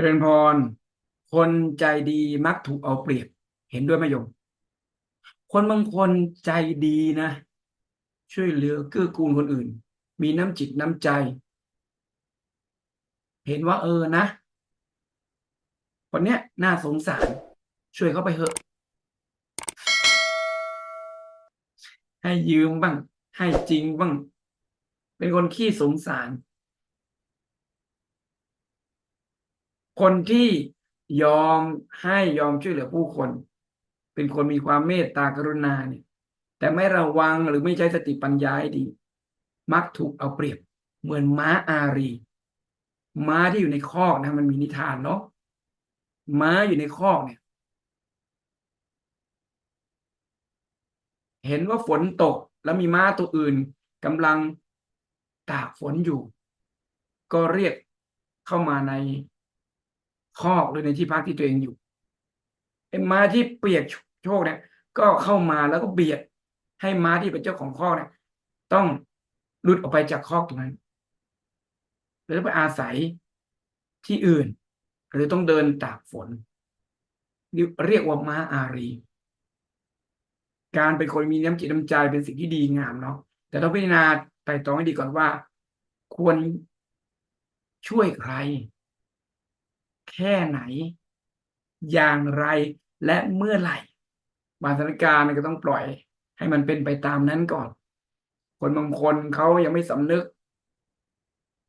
เริญพร คนใจดีมักถูกเอาเปรียบ เห็นด้วยไหมโยม คนบางคนใจดีนะ ช่วยเหลือเกื้อกูลคนอื่น มีน้ำจิตน้ำใจ เห็นว่าเออนะคนเนี้ยน่าสงสาร ช่วยเขาไปเถอะ ให้ยืมบ้าง ให้จริงบ้าง เป็นคนขี้สงสาร คนที่ยอมให้ยอมช่วยเหลือผู้คน เป็นคนมีความเมตตากรุณาเนี่ย แต่ไม่ระวังหรือไม่ใช้สติปัญญาให้ดี มักถูกเอาเปรียบ เหมือนม้าอารี ม้าที่อยู่ในคอกนะ มันมีนิทานเนาะม้าอยู่ในคอกเนี่ย เห็นว่าฝนตกแล้วมีม้าตัวอื่นกำลังตากฝนอยู่ ก็เรียกเข้ามาใน คอกหรือในที่พักที่ตัวเองอยู่ไอ้ม้าที่เปียกโชคเนี่ย ก็เข้ามาแล้วก็เบียด ให้ม้าที่เป็นเจ้าของคอกเนี่ย ต้องหลุดออกไปจากคอกตรงนั้นหรือไปอาศัยที่อื่น หรือต้องเดินตากฝน เรียกว่าม้าอารี การเป็นคนมีน้ำจิตน้ำใจเป็นสิ่งที่ดีงามเนาะแต่ต้องพิจารณาไต่ตรองให้ดีก่อนว่า ควรช่วยใคร แค่ไหน อย่างไรและเมื่อไหร่บางสถานการณ์ก็ต้องปล่อย ให้มันเป็นไปตามนั้นก่อน คนบางคนเขายังไม่สำนึก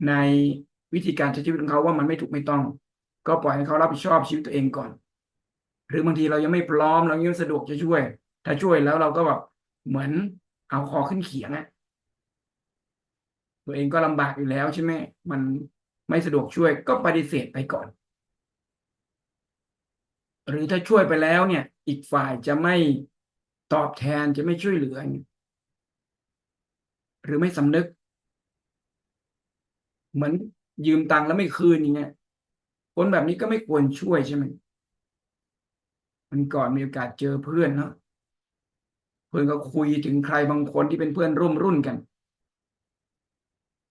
ในวิธีการใช้ชีวิตของเขาว่ามันไม่ถูกไม่ต้อง ก็ปล่อยให้เขารับผิดชอบชีวิตตัวเองก่อน หรือบางทีเรายังไม่พร้อมเรายังไม่สะดวกจะช่วย ถ้าช่วยแล้วเราก็แบบเหมือนเอาคอขึ้นเขียงอะตัวเองก็ลำบากอยู่แล้วใช่ไหมมันไม่สะดวกช่วยก็ปฏิเสธไปก่อน หรือถ้าช่วยไปแล้วเนี่ย อีกฝ่ายจะไม่ตอบแทนจะไม่ช่วยเหลือ หรือไม่สำนึก เหมือนยืมตังค์แล้วไม่คืนอย่างเงี้ยคนแบบนี้ก็ไม่ควรช่วยใช่ไหมมันก่อนมีโอกาสเจอเพื่อนเนาะเพื่อนก็คุยถึงใครบางคนที่เป็นเพื่อนร่วมรุ่นกัน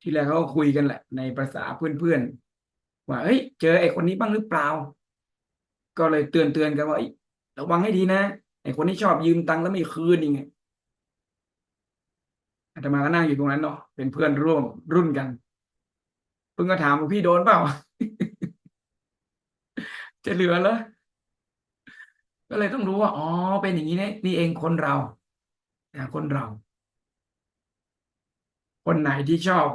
ทีแรกเขาก็คุยกันแหละ ในภาษาเพื่อนๆว่าเฮ้ย เจอไอ้คนนี้บ้างหรือเปล่า ก็เลยเตือนเตือนกันว่าระวังให้ดีนะไอ้คนที่ชอบยืมตังค์แล้วไม่คืนยังไงอาตมาก็นั่งอยู่ตรงนั้นเนาะเป็นเพื่อนร่วมรุ่นกันเพิ่งก็ถามว่าพี่โดนเปล่า จะเหลือเหรอก็เลยต้องรู้ว่าอ๋อเป็นอย่างนี้นี่นี่เองคนเราคนเรา คนไหนที่ชอบ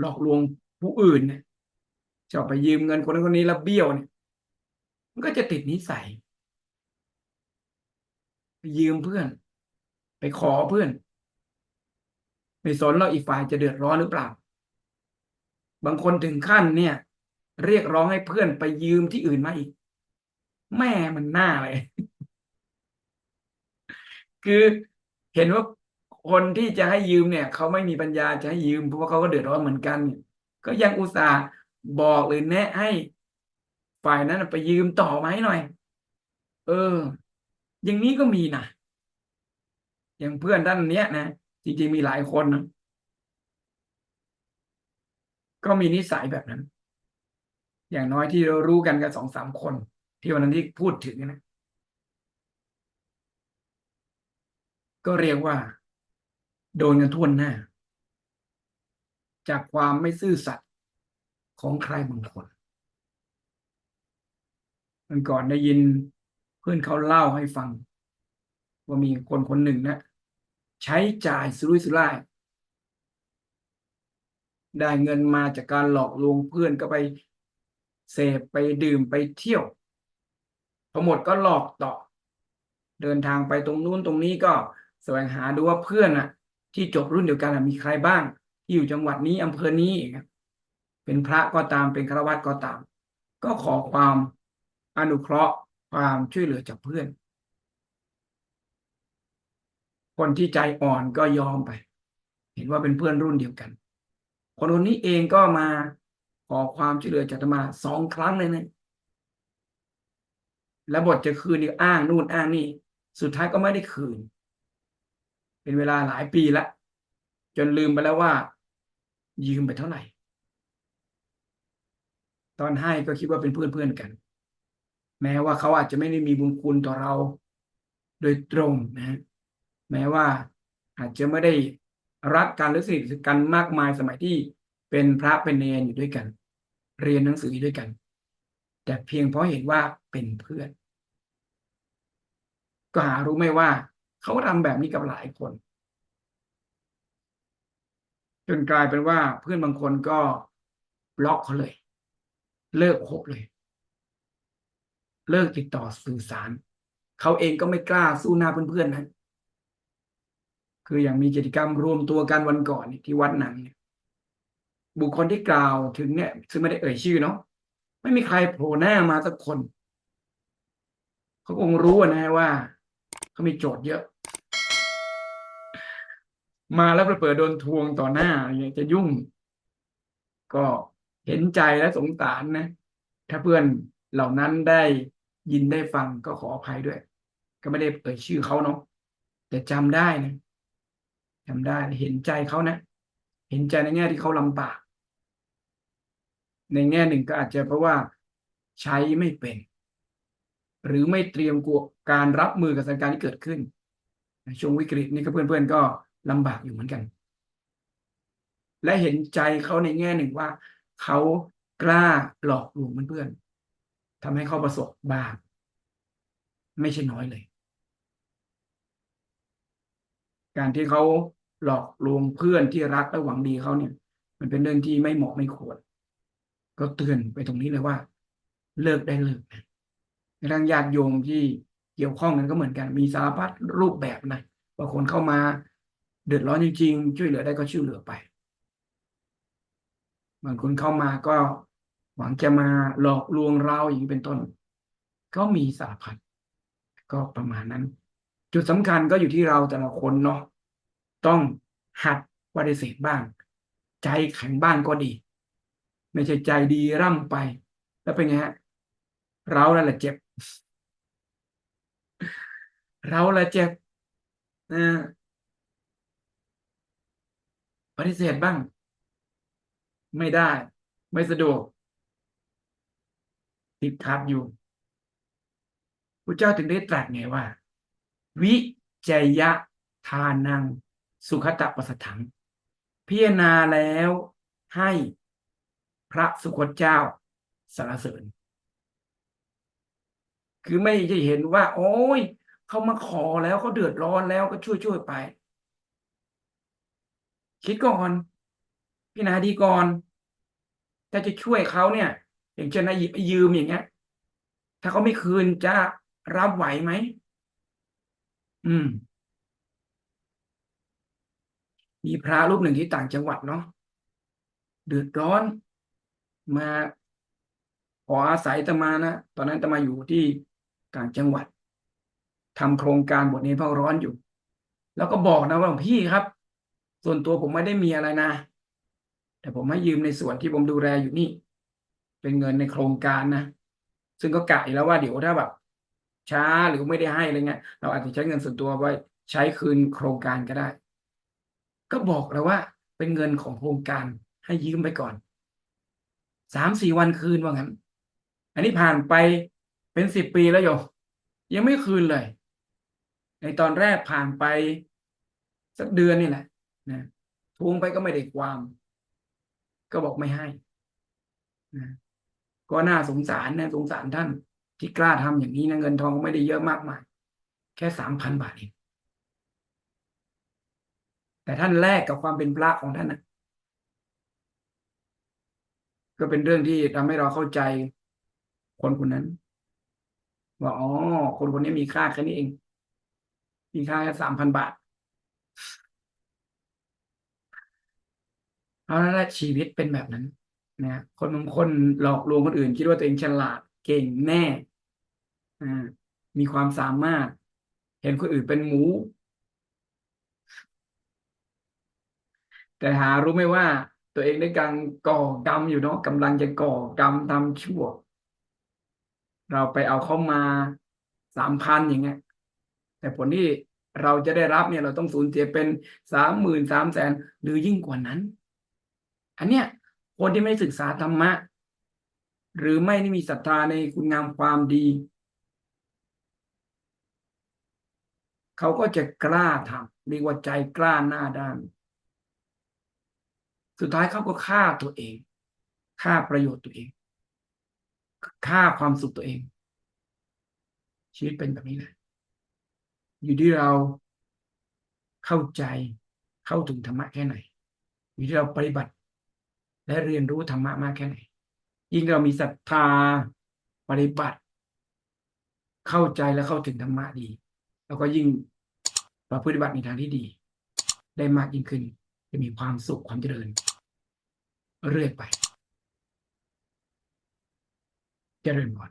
หลอกลวงผู้อื่นเนี่ยชอบไปยืมเงินคนนั้นคนนี้แล้วเบี้ยวเนี่ย มันก็จะติดนิสัยไปยืมเพื่อน ไปขอเพื่อน ไม่สนเราอีกฝ่ายจะเดือดร้อนหรือเปล่า บางคนถึงขั้นเนี่ย เรียกร้องให้เพื่อนไปยืมที่อื่นมาอีก แม่มันหน้าเลย คือเห็นว่าคนที่จะให้ยืมเนี่ย เขาไม่มีปัญญาจะให้ยืมเพราะว่าเขาก็เดือดร้อนเหมือนกัน ก็ยังอุตส่าห์บอกหรือแนะให้ ฝ่ายนั้นไปยืมต่อมาให้หน่อย เออ อย่างนี้ก็มีนะอย่างเพื่อนด้านเนี้ยนะจริงๆมีหลายคนนะก็มีนิสัยแบบนั้น อย่างน้อยที่เรารู้กันกันสองสามคน ที่วันนั้นที่พูดถึงนะก็เรียกว่า โดนกันทุ่นหน้า จากความไม่ซื่อสัตย์ของใครบางคน มันก่อนได้ยินเพื่อนเขาเล่าให้ฟัง ว่ามีคนคนหนึ่งนะ ใช้จ่ายสุรุ่ยสุร่าย ได้เงินมาจากการหลอกลวงเพื่อนก็ไปเสพไปดื่มไปเที่ยวพอหมดก็หลอกต่อ เดินทางไปตรงนู้นตรงนี้ก็แสวงหาดูว่าเพื่อนอะที่จบรุ่นเดียวกันมีใครบ้าง ที่อยู่จังหวัดนี้อำเภอนี้เป็นพระก็ตามเป็นฆราวาสก็ตาม ก็ขอความ อนุเคราะห์ความช่วยเหลือจากเพื่อน คนที่ใจอ่อนก็ยอมไป เห็นว่าเป็นเพื่อนรุ่นเดียวกัน คนคนนี้เองก็มาขอความช่วยเหลือจากธรรมาสองครั้งเลยนะแล้วบทจะคืนนี่อ้างนู่นอ้างนี่ สุดท้ายก็ไม่ได้คืน เป็นเวลาหลายปีแล้วจนลืมไปแล้วว่า ยืมไปเท่าไหร่ ตอนให้ก็คิดว่าเป็นเพื่อนเพื่อนกัน แม้ว่าเขาอาจจะไม่ได้มีบุญคุณต่อเรา โดยตรงนะแม้ว่าอาจจะไม่ได้รักกันหรือสนิทกันมากมายสมัยที่เป็นพระเป็นเนรอยู่ด้วยกัน เรียนหนังสือด้วยกัน แต่เพียงเพราะเห็นว่าเป็นเพื่อน ก็หารู้ไหมว่าเขาทำแบบนี้กับหลายคน จนกลายเป็นว่าเพื่อนบางคนก็บล็อกเขาเลย เลิกคบเลย เลิกติดต่อสื่อสาร เขาเองก็ไม่กล้าสู้หน้าเพื่อนๆนะคืออย่างมีกิจกรรมรวมตัวกันวันก่อนที่วัดหนังเนี่ยบุคคลที่กล่าวถึงเนี่ยซึ่งไม่ได้เอ่ยชื่อเนาะไม่มีใครโผล่หน้ามาสักคน เขาคงรู้นะว่า เขามีโจทย์เยอะ มาแล้วเปิดโดนทวงต่อหน้าอยากจะยุ่ง ก็เห็นใจและสงสารนะ ถ้าเพื่อนเหล่านั้นได้ ยินได้ฟังก็ขออภัยด้วย ก็ไม่ได้เอ่ยชื่อเขาเนาะแต่จำได้นะจำได้เห็นใจเขานะ เห็นใจในแง่ที่เขาลำบาก ในแง่หนึ่งก็อาจจะเพราะว่าใช้ไม่เป็น หรือไม่เตรียมกลัวการรับมือกับสถานการณ์ที่เกิดขึ้นช่วงวิกฤตนี่ก็เพื่อนๆก็ลำบากอยู่เหมือนกัน และเห็นใจเขาในแง่หนึ่งว่าเขากล้าหลอกลวงเพื่อนๆ ทำให้เขาประสบบ้าปไม่ใช่น้อยเลย การที่เขาหลอกลวงเพื่อนที่รักและหวังดีเขาเนี่ย มันเป็นเรื่องที่ไม่เหมาะไม่ควร ก็เตือนไปตรงนี้เลยว่า เลิกได้เลิกนะทางญาติโยมที่เกี่ยวข้องกันก็เหมือนกันมีสารพัดรูปแบบนะบางคนเข้ามาเดือดร้อนจริงๆช่วยเหลือได้ก็ช่วยเหลือไปบางคนเข้ามาก็ หวังจะมาหลอกลวงเราอย่างนี้เป็นต้น ก็มีสารพัดก็ประมาณนั้น จุดสำคัญก็อยู่ที่เราแต่ละคนเนาะต้องหัดปฏิเสธบ้าง ใจแข็งบ้างก็ดี ไม่ใช่ใจดีร่ำไป แล้วเป็นไงฮะเรานั่นแหละเจ็บ เราแหละเจ็บนะปฏิเสธบ้าง ไม่ได้ ไม่สะดวก ติดขัดอยู่พระเจ้าถึงได้ตรัสไงว่า วิจยะทานัง สุขตะปสถัง พิจารณาแล้วให้พระสุคตเจ้าสารเสริญ คือไม่จะเห็นว่า โอ้ยเขามาขอแล้วเขาเดือดร้อนแล้วก็ช่วยช่วยไป คิดก่อนพิจารณาดีก่อนถ้าจะช่วยเขาเนี่ย อย่างเช่นนะหยิบไปยืมอย่างเงี้ย ถ้าเขาไม่คืนจะรับไหวไหมอืม มีพระรูปหนึ่งที่ต่างจังหวัดเนาะเดือดร้อน มาขออาศัยตมานะตอนนั้นตมาอยู่ที่ต่างจังหวัดทำโครงการบทนี้พักร้อนอยู่ แล้วก็บอกนะว่าพี่ครับ ส่วนตัวผมไม่ได้มีอะไรนะ แต่ผมให้ยืมในส่วนที่ผมดูแลอยู่นี่ เป็นเงินในโครงการนะซึ่งก็กะแล้วว่าเดี๋ยวถ้าแบบ ช้าหรือไม่ได้ให้อะไรเงี้ยเราอาจจะใช้เงินส่วนตัวไว้ใช้คืนโครงการก็ได้ ก็บอกแล้วว่า เป็นเงินของโครงการให้ยืมไปก่อนสามสี่วันคืนว่างั้น อันนี้ผ่านไปเป็นสิบปีแล้วโยยังไม่คืนเลย ในตอนแรกผ่านไปสักเดือนนี่แหละนะทวงไปก็ไม่ได้ความ ก็บอกไม่ให้นะ ก็น่าสงสารนะสงสารท่านที่กล้าทำอย่างนี้นะเงินทองไม่ได้เยอะมากมาย แค่สามพันบาทเองแต่ท่านแลกกับความเป็นพระของท่านนะก็เป็นเรื่องที่ทำให้เราเข้าใจคนคนนั้นว่าอ๋อคนคนนี้มีค่าแค่นี้เอง มีค่าแค่สามพันบาทเอาละชีวิตเป็นแบบนั้น นะคนบางคนหลอกลวงคนอื่น คิดว่าตัวเองฉลาดเก่งแน่มีความสามารถ เห็นคนอื่นเป็นหมู แต่หารู้ไหมว่าตัวเองได้กำลังก่อกรรมอยู่เนาะกำลังจะก่อกรรมทำชั่ว เราไปเอาเข้ามาสามพันอย่างเงี้ยแต่ผลที่เราจะได้รับเนี่ย เราต้องสูญเสียเป็นสามหมื่นสามแสนหรือยิ่งกว่านั้น อันเนี้ย คนที่ไม่ศึกษาธรรมะ หรือไม่ได้มีศรัทธาในคุณงามความดี เขาก็จะกล้าทำเรียกว่าใจกล้าหน้าด้าน สุดท้ายเขาก็ฆ่าตัวเองฆ่าประโยชน์ตัวเองฆ่าความสุขตัวเอง ชีวิตเป็นแบบนี้แหละอยู่ที่เราเข้าใจเข้าถึงธรรมะแค่ไหน อยู่ที่เราปฏิบัติ และเรียนรู้ธรรมะมากแค่ไหน ยิ่งเรามีศรัทธาปฏิบัติ เข้าใจและเข้าถึงธรรมะดีแล้วก็ยิ่งประพฤติบัติในทางที่ดี ได้มากยิ่งขึ้น จะมีความสุขความเจริญ เรื่อยไป เจริญพร